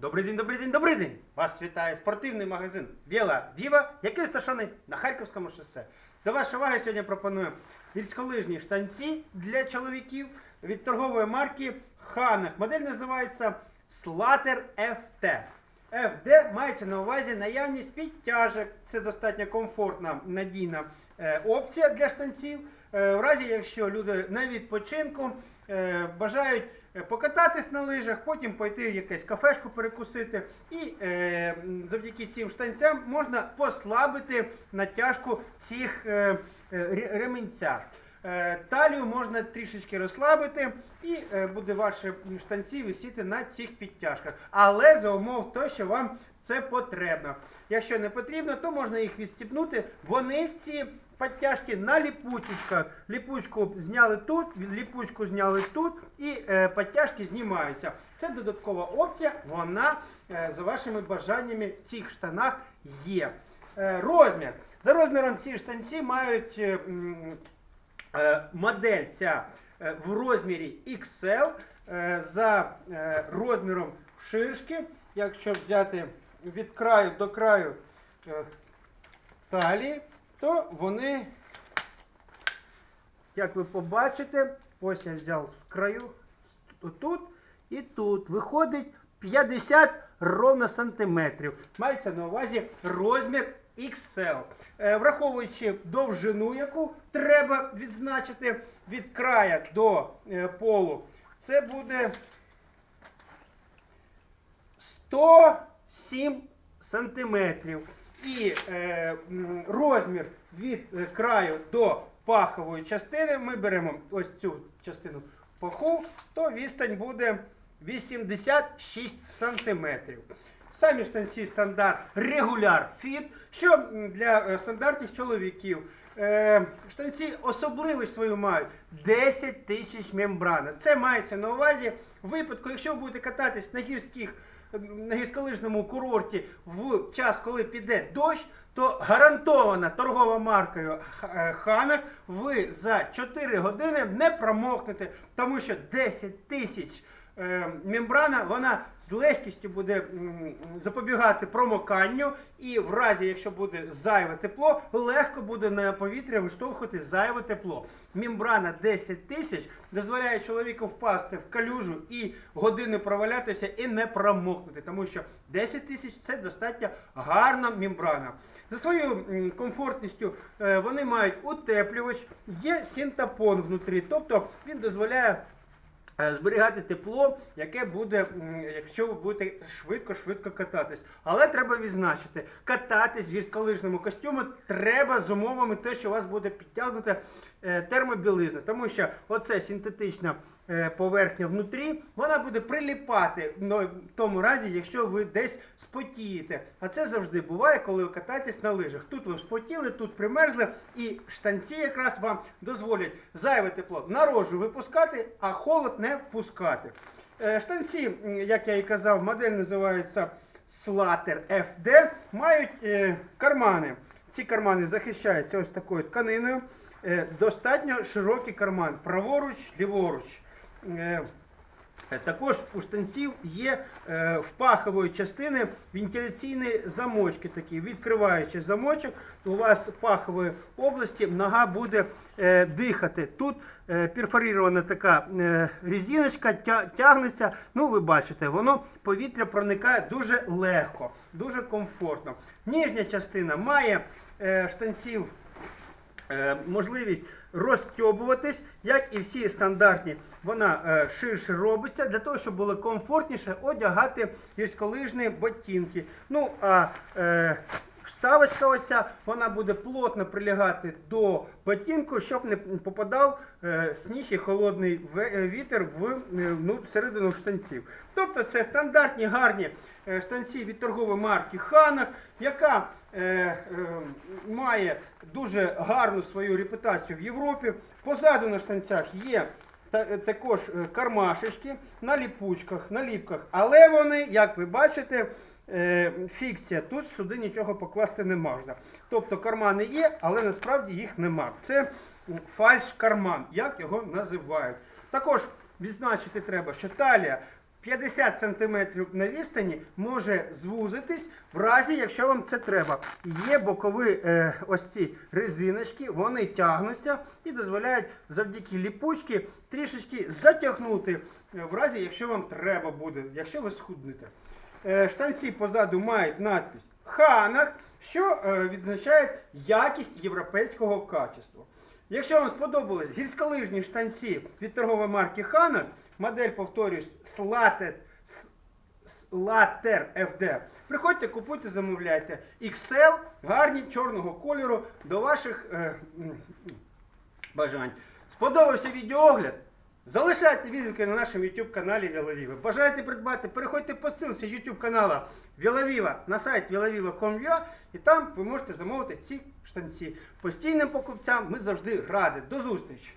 Добрий день, добрий день, добрий день! Вас вітає спортивний магазин Біла Діва, який розташований на Харківському шосе. До вашої уваги сьогодні пропоную гірськолижні штанці для чоловіків від торгової марки Ханах. Модель називається Slater FT. FD мається на увазі наявність підтяжок. Це достатньо комфортна, надійна е, опція для штанців. Е, в разі, якщо люди на відпочинку е, бажають покататись на лижах, потім пойти в якесь кафешку перекусити. І е, завдяки цим штанцям можна послабити натяжку цих е, е, ре- ременця. Е, Талію можна трішечки розслабити, і е, буде ваші штанці висіти на цих підтяжках. Але за умов того, що вам це потрібно. Якщо не потрібно, то можна їх відстіпнути. Вони ці підтяжки на ліпучечках. Ліпучку зняли тут, ліпучку зняли тут, і е, підтяжки знімаються. Це додаткова опція, вона е, за вашими бажаннями в цих штанах є. Е, розмір. За розміром ці штанці мають. Е, модель ця е, в розмірі XL е, за розміром ширшки, якщо взяти від краю до краю талії, то вони, як ви побачите, ось я взяв з краю тут і тут. Виходить 50 ровно сантиметрів. Мається на увазі розмір XL. Е, Враховуючи довжину, яку треба відзначити від края до е, полу, це буде 107 сантиметрів. І е, розмір від е, краю до пахової частини, ми беремо ось цю частину паху, то відстань буде 86 сантиметрів. Самі штанці стандарт регуляр фіт, що для е, стандартних чоловіків. Е, штанці особливість свою мають 10 тисяч мембрана. Це мається на увазі випадку, якщо ви будете кататись на гірських на гірськолижному курорті в час, коли піде дощ, то гарантована торгова маркою е, Ханах ви за 4 години не промокнете, тому що 10 тисяч мембрана вона з легкістю буде запобігати промоканню, і в разі, якщо буде зайве тепло, легко буде на повітря виштовхувати зайве тепло. Мембрана 10 тисяч дозволяє чоловіку впасти в калюжу і години провалятися і не промокнути, тому що 10 тисяч це достатньо гарна мембрана. За своєю комфортністю е, вони мають утеплювач, є синтапон внутрі, тобто він дозволяє е, зберігати тепло, яке буде, якщо ви будете швидко-швидко кататись. Але треба відзначити, кататись в гірськолижному костюмі треба з умовами те, що вас буде підтягнута е, термобілизна, тому що оце синтетична е, поверхня внутрі, вона буде приліпати ну, в тому разі, якщо ви десь спотієте. А це завжди буває, коли ви катаєтесь на лижах. Тут ви спотіли, тут примерзли, і штанці якраз вам дозволять зайве тепло наружу випускати, а холод не впускати. Е, Штанці, як я і казав, модель називається Slater FD, мають кармани. Ці кармани захищаються ось такою тканиною. Е, достатньо широкий карман, праворуч, ліворуч. Е, Е, Також у штанців є в пахової частини вентиляційні замочки такі, відкриваючи замочок, у вас в пахової області нога буде дихати. Тут перфорірована така резиночка, тя- тягнеться. Ну, ви бачите, воно повітря проникає дуже легко, дуже комфортно. Ніжня частина має штанців можливість розтьобуватись, як і всі стандартні, вона е, ширше робиться для того, щоб було комфортніше одягати гірськолижні ботинки. Ну а е, вставочка оця, вона буде плотно прилягати до ботинку, щоб не попадав е, сніг і холодний е, вітер в е, ну, всередину штанців. Тобто це стандартні гарні е, штанці від торгової марки Ханах, яка е, е, має дуже гарну свою репутацію в Європі. Позаду на штанцях є е, також е, кармашечки на ліпучках, на ліпках. Але вони, як ви бачите, е, фікція. Тут сюди нічого покласти не можна. Тобто кармани є, але насправді їх нема. Це фальш-карман, як його називають. Також відзначити треба, що талія 50 см на відстані може звузитись в разі, якщо вам це треба. Є бокові е, ось ці резиночки, вони тягнуться і дозволяють завдяки ліпучці трішечки затягнути е, в разі, якщо вам треба буде, якщо ви схуднете. Е, штанці позаду мають надпись Ханах, що е, відзначає якість європейського качества. Якщо вам сподобались гірськолижні штанці від торгової марки Ханах, модель, повторюсь, Slater, Slater FD, приходьте, купуйте, замовляйте. XL, гарні чорного кольору до ваших е, бажань. Сподобався відеоогляд? Залишайте відгуки на нашому YouTube каналі Вілавіва. Бажаєте придбати, переходьте по ссылці YouTube канала Вілавіва на сайт vilaviva.com.ua і там ви можете замовити ці штанці. Постійним покупцям ми завжди раді. До зустрічі!